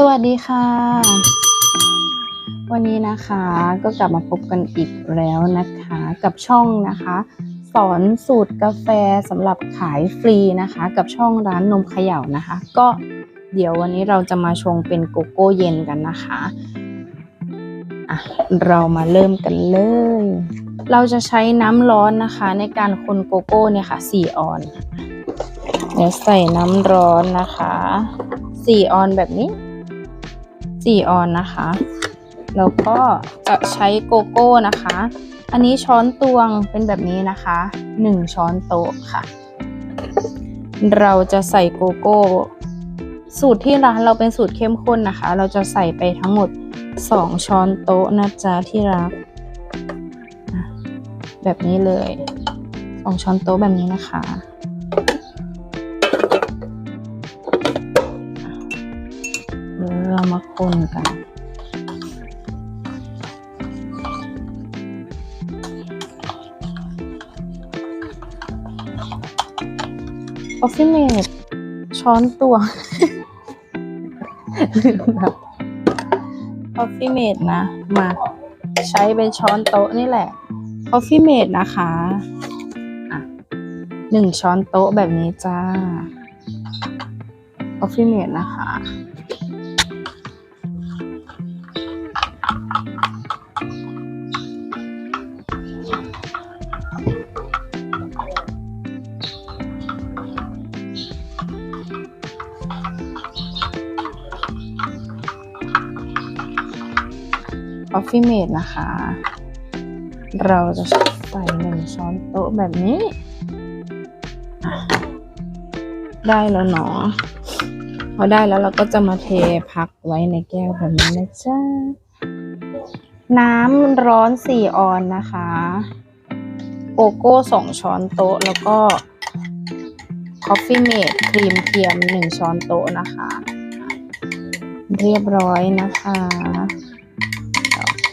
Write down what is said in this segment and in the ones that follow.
สวัสดีค่ะ วันนี้นะคะก็กลับมาพบกันอีกแล้วนะคะ กับช่องนะคะ สอนสูตรกาแฟสำหรับขายฟรีนะคะ กับช่องร้านนมเขย่านะคะ ก็เดี๋ยววันนี้เราจะมาชงเป็นโกโก้เย็นกันนะคะอะเรามาเริ่มกันเลย เราจะใช้น้ำร้อนนะคะ ในการคนโกโก้เนี่ยค่ะ4ออนเดี๋ยวใส่น้ำร้อนนะคะ4ออนแบบนี้ 4 ออนนะคะ แล้วก็จะใช้โกโก้นะคะ อันนี้ช้อนตวงเป็นแบบนี้นะคะ 1 ช้อนโต๊ะค่ะ เราจะใส่โกโก้ สูตรที่ร้านเราเป็นสูตรเข้มข้นนะคะ เราจะใส่ไปทั้งหมด 2 ช้อนโต๊ะนะจ๊ะที่รัก แบบนี้เลย 2 ช้อนโต๊ะแบบนี้นะคะ เดี๋ยวเรามาคนกัน c o f f e e mate ช้อนตัวงลืมแบบ Coffee mate นะ มาใช้เป็นช้อนโต๊ะนี่แหละ Coffee mate นะคะหนึ่งช้อนโต๊ะแบบนี้จ้า Coffee mate นะคะ Coffee mate นะคะ เราจะใส่หนึ่งช้อนโต๊ะแบบนี้ ได้แล้วเนาะพอได้แล้วเราก็จะมาเทพักไว้ในแก้วแบบนี้นะจ๊ะน้ำร้อนสี่ออนนะคะโกโก้สองช้อนโต๊ะ แล้วก็ Coffee mate ครีมเทียมหนึ่งช้อนโต๊ะนะคะ เรียบร้อยนะคะ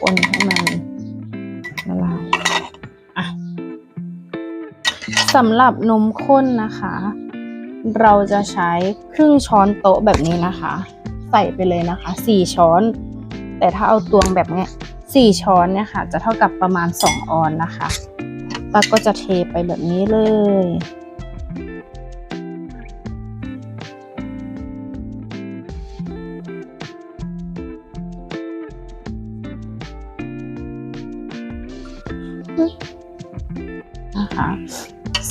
คนให้มันละลายสำหรับนมข้นนะคะ เราจะใช้ครึ่งช้อนโต๊ะแบบนี้นะคะ ใส่ไปเลยนะคะสี่ช้อน แต่ถ้าเอาตวงแบบนี้สี่ช้อนเนี่ยค่ะ จะเท่ากับประมาณสองออนนะคะป้าก็จะเทไปแบบนี้เลย นะคะ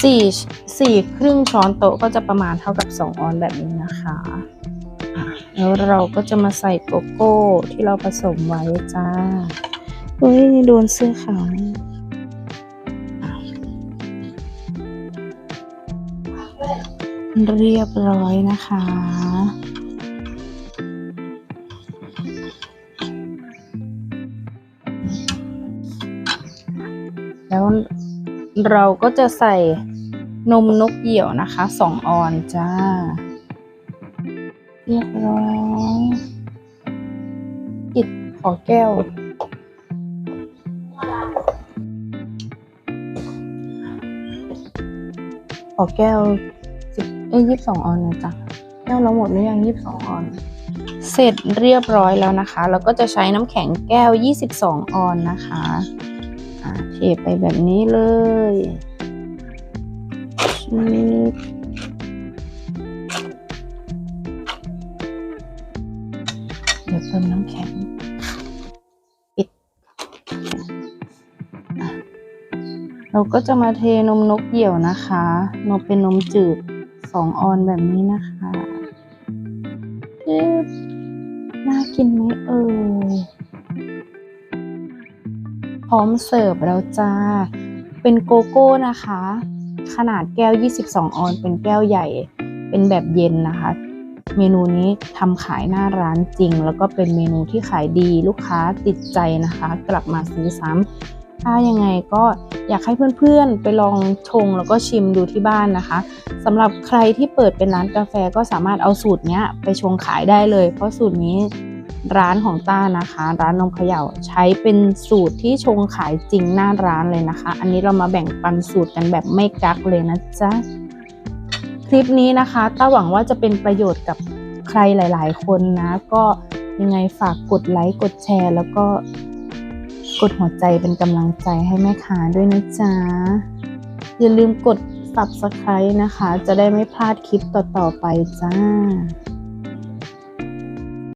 สี่สี่ครึ่งช้อนโต๊ะก็จะประมาณเท่ากับสองออนแบบนี้นะคะ แล้วเราก็จะมาใส่โกโก้ที่เราผสมไว้จ้าเฮ้ยโดนเสื้อขาวเรียบร้อยนะคะ แล้วเราก็จะใส่นมนกเหยี่ยวนะคะสองออนจ้า เรียบร้อยปิดขอแก้ว ขอแก้วสิบเอ้ยยี่สิบสองออนนะจ๊ะแก้วเราหมดหรือยังยี่สิบสองออน เสร็จเรียบร้อยแล้วนะคะแล้วก็จะใช้น้ำแข็งแก้ว22ออนนะคะ เทไปแบบนี้เลยเดี๋ยวเติมน้ำแข็ง ปิด เราก็จะมาเทนมนกเหี่ยวนะคะ นมเป็นนมจืด2องออนแบบนี้นะคะน่ากินไหมเอ่ย พร้อมเสิร์ฟแล้วจ้า เป็นโกโก้นะคะ ขนาดแก้ว 22 ออนเป็นแก้วใหญ่ เป็นแบบเย็นนะคะ เมนูนี้ทำขายหน้าร้านจริง แล้วก็เป็นเมนูที่ขายดีลูกค้าติดใจนะคะ กลับมาซื้อซ้ำถ้ายังไงก็อยากให้เพื่อนๆ ไปลองชงแล้วก็ชิมดูที่บ้านนะคะสำหรับใครที่เปิดเป็นร้านกาแฟก็สามารถเอาสูตรเนี้ยไปชงขายได้เลย เพราะสูตรนี้ ร้านของต้านะคะ ร้านนมเขย่าใช้เป็นสูตรที่ชงขายจริงหน้าร้านเลยนะคะ อันนี้เรามาแบ่งปันสูตรกันแบบไม่กักเลยนะจ๊ะคลิปนี้นะคะต้าหวังว่าจะเป็นประโยชน์กับใครหลาย ๆ คนนะ ก็ยังไงฝากกดไลค์กดแชร์ แล้วก็กดหัวใจเป็นกำลังใจให้แม่ค้าด้วยนะจ๊ะอย่าลืมกด subscribe นะคะ จะได้ไม่พลาดคลิปต่อ ๆ ไปจ้า